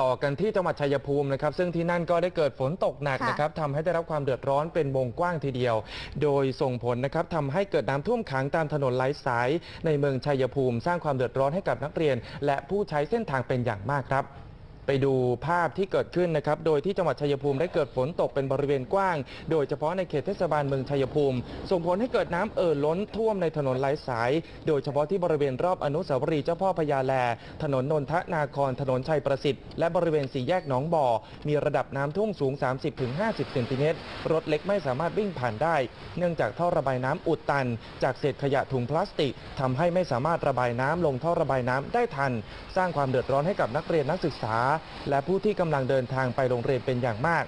ต่อกันที่จังหวัดชัยภูมินะครับ ซึ่งที่นั่นก็ได้เกิดฝนตกหนักค่ะนะครับทำให้ได้รับความเดือดร้อนเป็นวงกว้างทีเดียว โดยส่งผลนะครับทำให้เกิดน้ำท่วมขังตามถนนหลายสาย ในเมืองชัยภูมิ สร้างความเดือดร้อนให้กับนักเรียน และผู้ใช้เส้นทางเป็นอย่างมากครับ ไปดูภาพที่เกิดขึ้นนะครับ โดยที่จังหวัดชัยภูมิได้เกิดฝนตกเป็นบริเวณกว้าง โดยเฉพาะในเขตเทศบาลเมืองชัยภูมิ ส่งผลให้เกิดน้ำเอ่อล้นท่วมในถนนหลายสาย โดยเฉพาะที่บริเวณรอบอนุสาวรีย์เจ้าพ่อพญาแล ถนนนนทนาคร ถนนชัยประสิทธิ์ และบริเวณสี่แยกหนองบ่อ มีระดับน้ำท่วมสูง 30-50 เซนติเมตร รถเล็กไม่สามารถวิ่งผ่านได้ เนื่องจากท่อระบายน้ำอุดตัน จากเศษขยะถุงพลาสติกทำให้ไม่สามารถระบายน้ำลงท่อระบายน้ำได้ทัน สร้างความเดือดร้อนให้กับนักเรียนนักศึกษาและผู้ที่กำลังเดินทางไปโรงเรียนเป็นอย่างมาก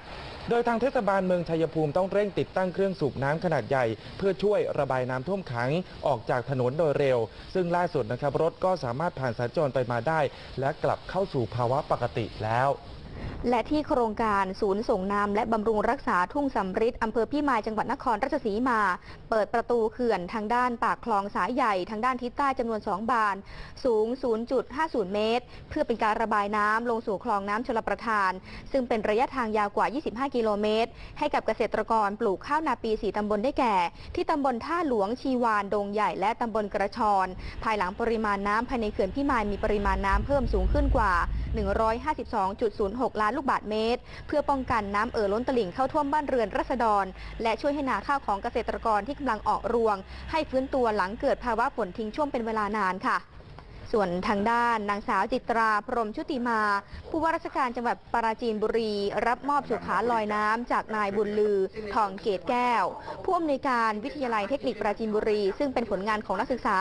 โดยทางเทศบาลเมืองชัยภูมิต้องเร่งติดตั้งเครื่องสูบน้ำขนาดใหญ่ เพื่อช่วยระบายน้ำท่วมขังออกจากถนนโดยเร็ว ซึ่งล่าสุดนะครับรถก็สามารถผ่านสัญจรไปมาได้ และกลับเข้าสู่ภาวะปกติแล้ว และที่โครงการศูนย์ส่งน้ำและบำรุงรักษาทุ่งสำริดอำเภอพี่มายจังหวัดนครราชสีมา เปิดประตูเขื่อนทางด้านปากคลองสายใหญ่ ทางด้านทิศใต้จำนวน 2 บาน สูง 0.50 เมตร เพื่อเป็นการระบายน้ำลงสู่คลองน้ำชลประทาน ซึ่งเป็นระยะทางยาวกว่า 25 กิโลเมตร ให้กับเกษตรกรปลูกข้าวนาปี 4 ตำบลได้แก่ ที่ตำบลท่าหลวงชีวานดงใหญ่และตำบลกระชอน ภายหลังปริมาณน้ำภายในเขื่อนพี่มายมีปริมาณน้ำเพิ่มสูงขึ้นกว่า 152.06 ล้านลูกบาทเมตร เพื่อป้องกันน้ำเอ่อล้นตลิ่งเข้าท่วมบ้านเรือนรัษฎร และช่วยให้นาข้าวของเกษตรกรที่กำลังออกรวง ให้ฟื้นตัวหลังเกิดภาวะฝนทิ้งช่วงเป็นเวลานานค่ะ ส่วนทางด้านนางสาวจิตราพรหมชุติมา ผู้ว่าราชการจังหวัดปราจีนบุรี รับมอบสุขาลอยน้ำจากนายบุญลือ ทองเกตแก้ว ผู้อำนวยการวิทยาลัยเทคนิคปราจีนบุรี ซึ่งเป็นผลงานของนักศึกษา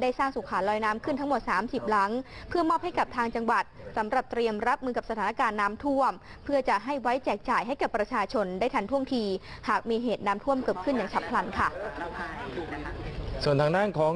ได้สร้างสุขาลอยน้ำขึ้นทั้งหมด 30 หลัง เพื่อมอบให้กับทางจังหวัดสำหรับเตรียมรับมือกับสถานการณ์น้ำท่วม เพื่อจะให้ไว้แจกจ่ายให้กับประชาชนได้ทันท่วงที หากมีเหตุน้ำท่วมเกิดขึ้นอย่างฉับพลันค่ะ ส่วนทางด้านของ